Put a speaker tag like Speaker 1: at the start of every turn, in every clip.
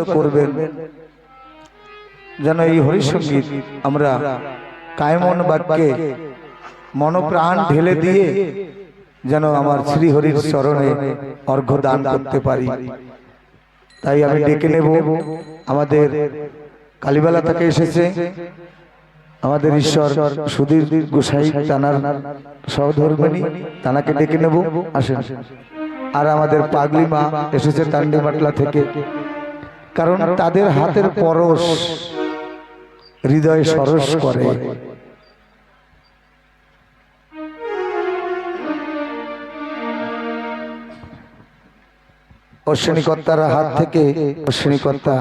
Speaker 1: করবেন। যেন এই হরিসঙ্গীত আমরা কায়মন বাক্যে মনপ্রাণ ঢেলে দিয়ে যেন আমার শ্রী হরির চরণে অর্ঘ্য দান করতে পারি। তাই আমি ডেকে নেব। আমাদের কালীবেলা থেকে এসেছে। আমাদের ঈশ্বর সুধীর গোসাই তানার সহধর্মিনী, তানাকে ডেকে নেব। আসেন। আর আমাদের পাগলি মা এসেছে টান্ডিমাটলা থেকে। কারণ তাদের হাতের পরশ হৃদয় সরস করে। অশ্বিনীকর্তার হাত থেকে অশ্বিনীকর্তা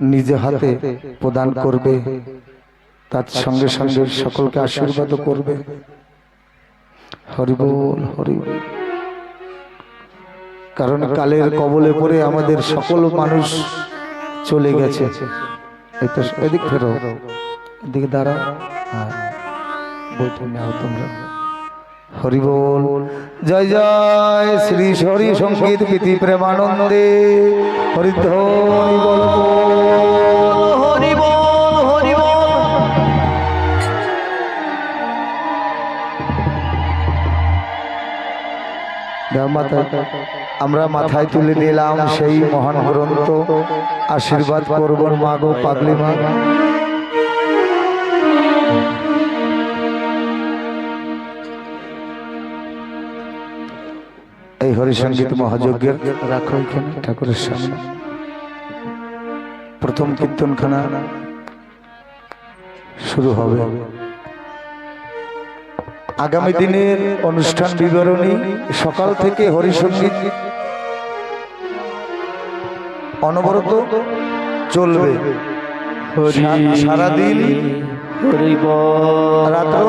Speaker 1: নিজে হাতে প্রদান করবে। তার সঙ্গে সঙ্গে সকলকে আশীর্বাদ করবে। হরিবল হরিবল। কারণ কালের কবলে পড়ে আমাদের সকল মানুষ চলে গেছে। এই তো এদিক ফেরো। এদিকে দাঁড়াও। হ্যাঁ। নাও তোমরা। হরিবল জয় জয় শ্রী হরি সংগীত প্রীতি প্রেমানন্দে। হরিধ্বনি বল। আমরা মাথায় তুলে নিলাম সেই মহান গ্রন্থ। আশীর্বাদ করবন মাগো পাগলি মা। এই হরিসঙ্গীত মহাযজ্ঞের রাখো ঠাকুরের সামনে। প্রথম কীর্তনখানা শুরু হবে। আগামী দিনের অনুষ্ঠান বিবরণী সকাল থেকে হরিসঙ্গীত অনবরত চলবে। সারাদিন রাত্র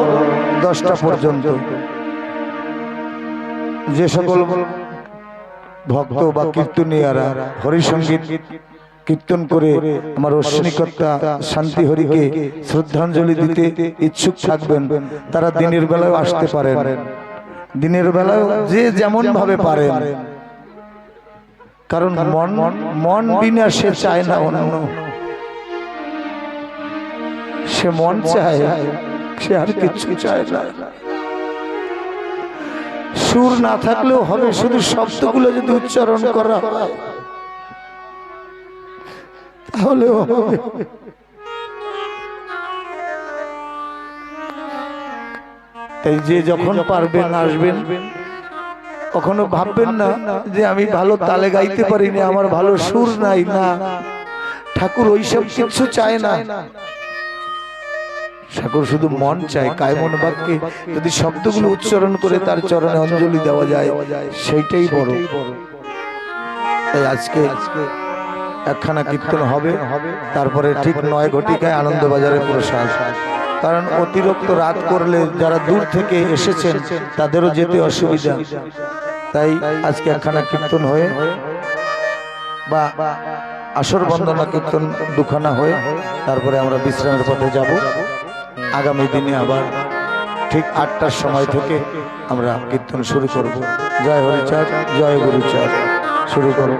Speaker 1: দশটা পর্যন্ত। যে সকল ভক্ত বা কীর্তনিয়ারা হরিসঙ্গীত কীর্তন করে আমার অশ্বিনীকর্তা শান্তি হরিকে শ্রদ্ধাঞ্জলি দিতে ইচ্ছুক থাকবেন। তারা দিনের বেলায় আসতে পারেন। দিনের বেলায় যে যেমন ভাবে পারেন। কারণ মন মন বিনা সে চায় না অন্য। সে মন চায় সে আর কিছু চায় না। সুর না থাকলেও হবে শুধু শব্দগুলো যদি উচ্চারণ করা হয়, তাহলেও তাই যে যখন পারবেন আসবেন। কখনো ভাববেন না যে আমি ভালো তালে গাইতে পারিনি আমার ভালো সুর নাই না। ঠাকুর ওইসব কিছু চায় না। ঠাকুর শুধু মন চায় কায়মন বাক্যে যদি শব্দগুলো উচ্চারণ করে তার চরণে অঞ্জলি দেওয়া যায় সেইটাই বড়। তাই আজকে আজকে একখানা কীর্তন হবে তারপরে ঠিক নয় ঘটিকায় আনন্দবাজারে প্রসাদ। কারণ অতিরিক্ত রাত করলে যারা দূর থেকে এসেছেন তাদেরও যেতে অসুবিধা। তাই আজকে একখানা কীর্তন হয়ে বা আসর বন্দনা কীর্তন দুখানা হয়ে তারপরে আমরা বিশ্রামের পথে যাব। আগামী দিনে আবার ঠিক আটটার সময় থেকে আমরা কীর্তন শুরু করব। জয় হরিচাঁদ জয় গুরুচাঁদ। শুরু করব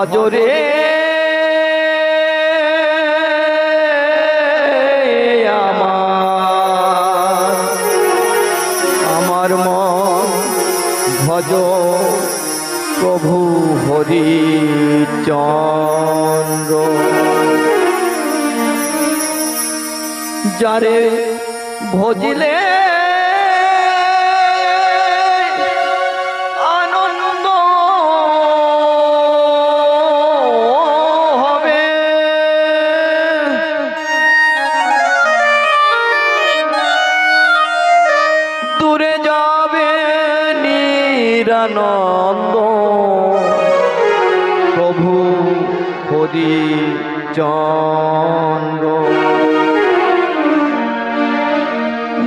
Speaker 2: ভজরে আমার আমার মন ভজ প্রভু হরি চন্দ্র। যারে ভজিলে নিত্যানন্দ প্রভু হরি চন্দ্র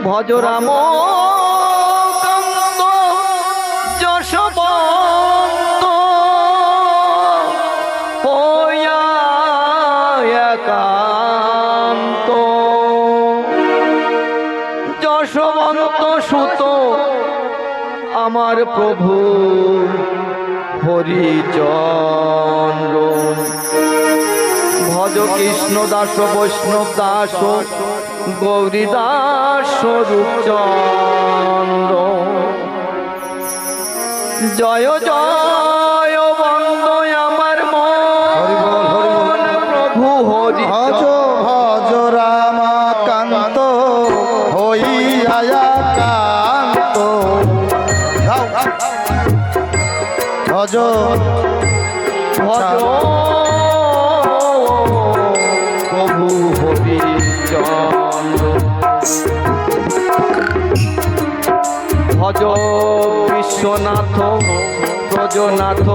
Speaker 2: ভজ রাম যশবন্ত। পোয়া একা আমার প্রভু হরিচন্দ্র। ভজ কৃষ্ণ দাস বৈষ্ণব দাস গৌরী দাস রূপচন্দ্র। জয় জয়।
Speaker 1: ভজ ভজ
Speaker 2: প্রভু হবি চন্দ্র ভজ বিশ্বনাথ ব্রজনাথ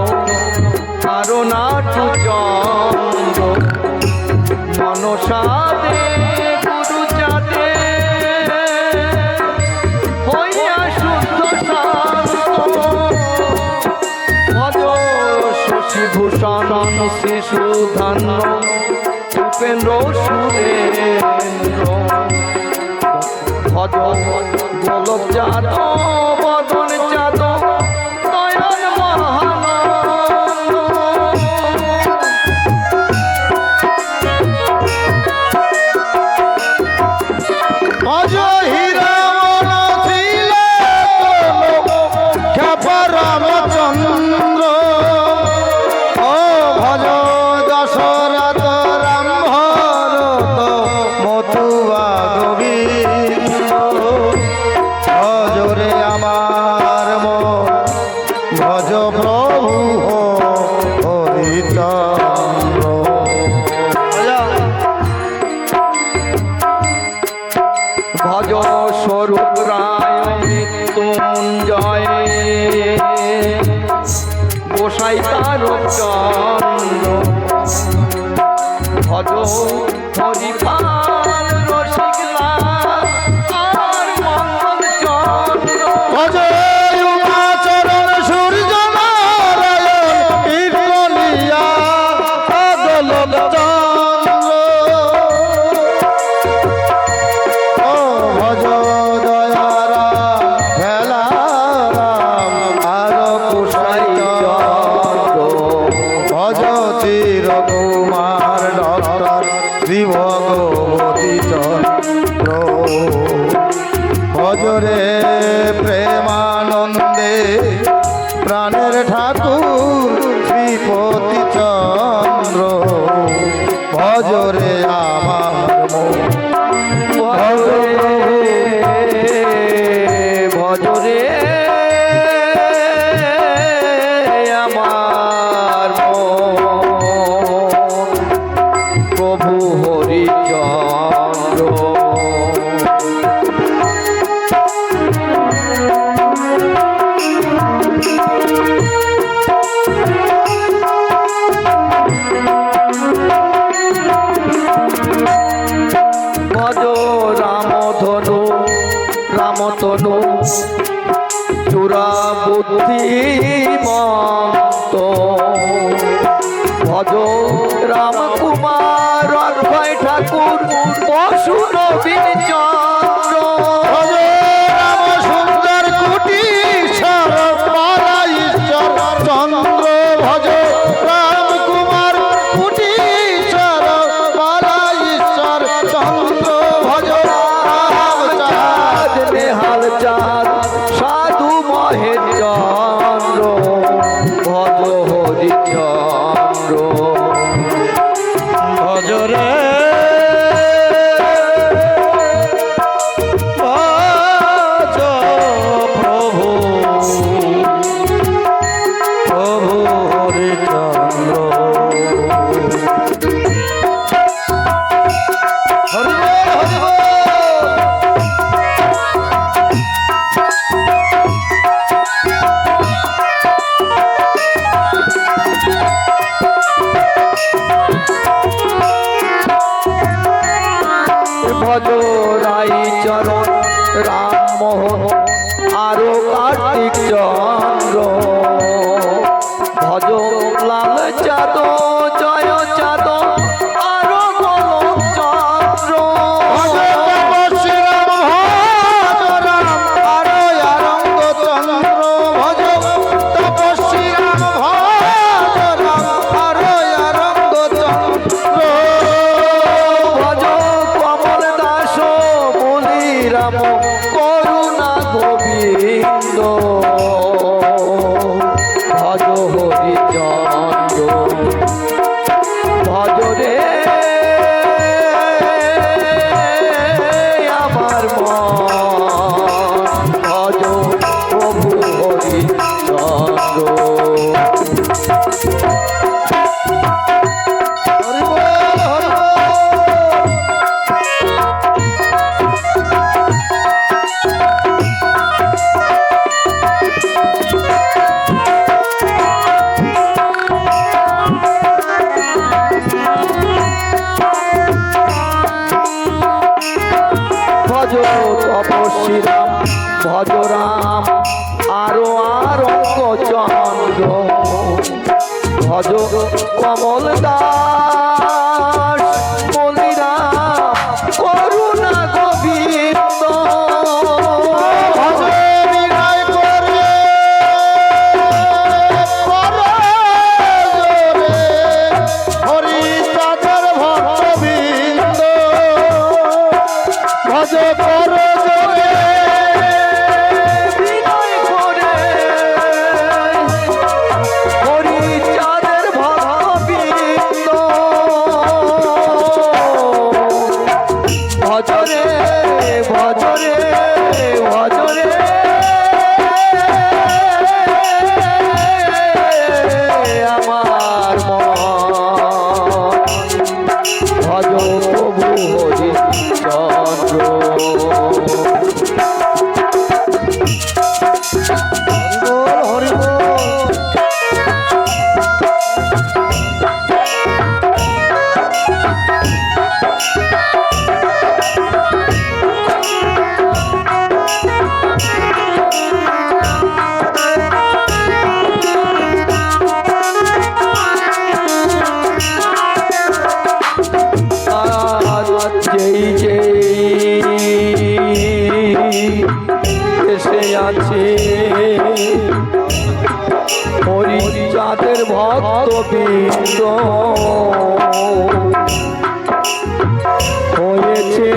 Speaker 2: কারণাথ চন্দ্র। মনসাদে গুরু নাম শিশুধান উপেন্দ্র সুরেন্দ্র। ভজ গোলক
Speaker 1: যাদব প্রাণের ঠাকুর।
Speaker 2: বুদ্ধিমন্ত ভজ রামকুমার অর্ভয় ঠাকুর
Speaker 1: বসু রবীন্দ্র চরণ রামমোহন আরও কার্তিক চন্দ্র। ভজন লাল চাদর বলি রাম
Speaker 2: করুণা গোবিন্দ। ভজ হরি চন্দ্র হয়েছে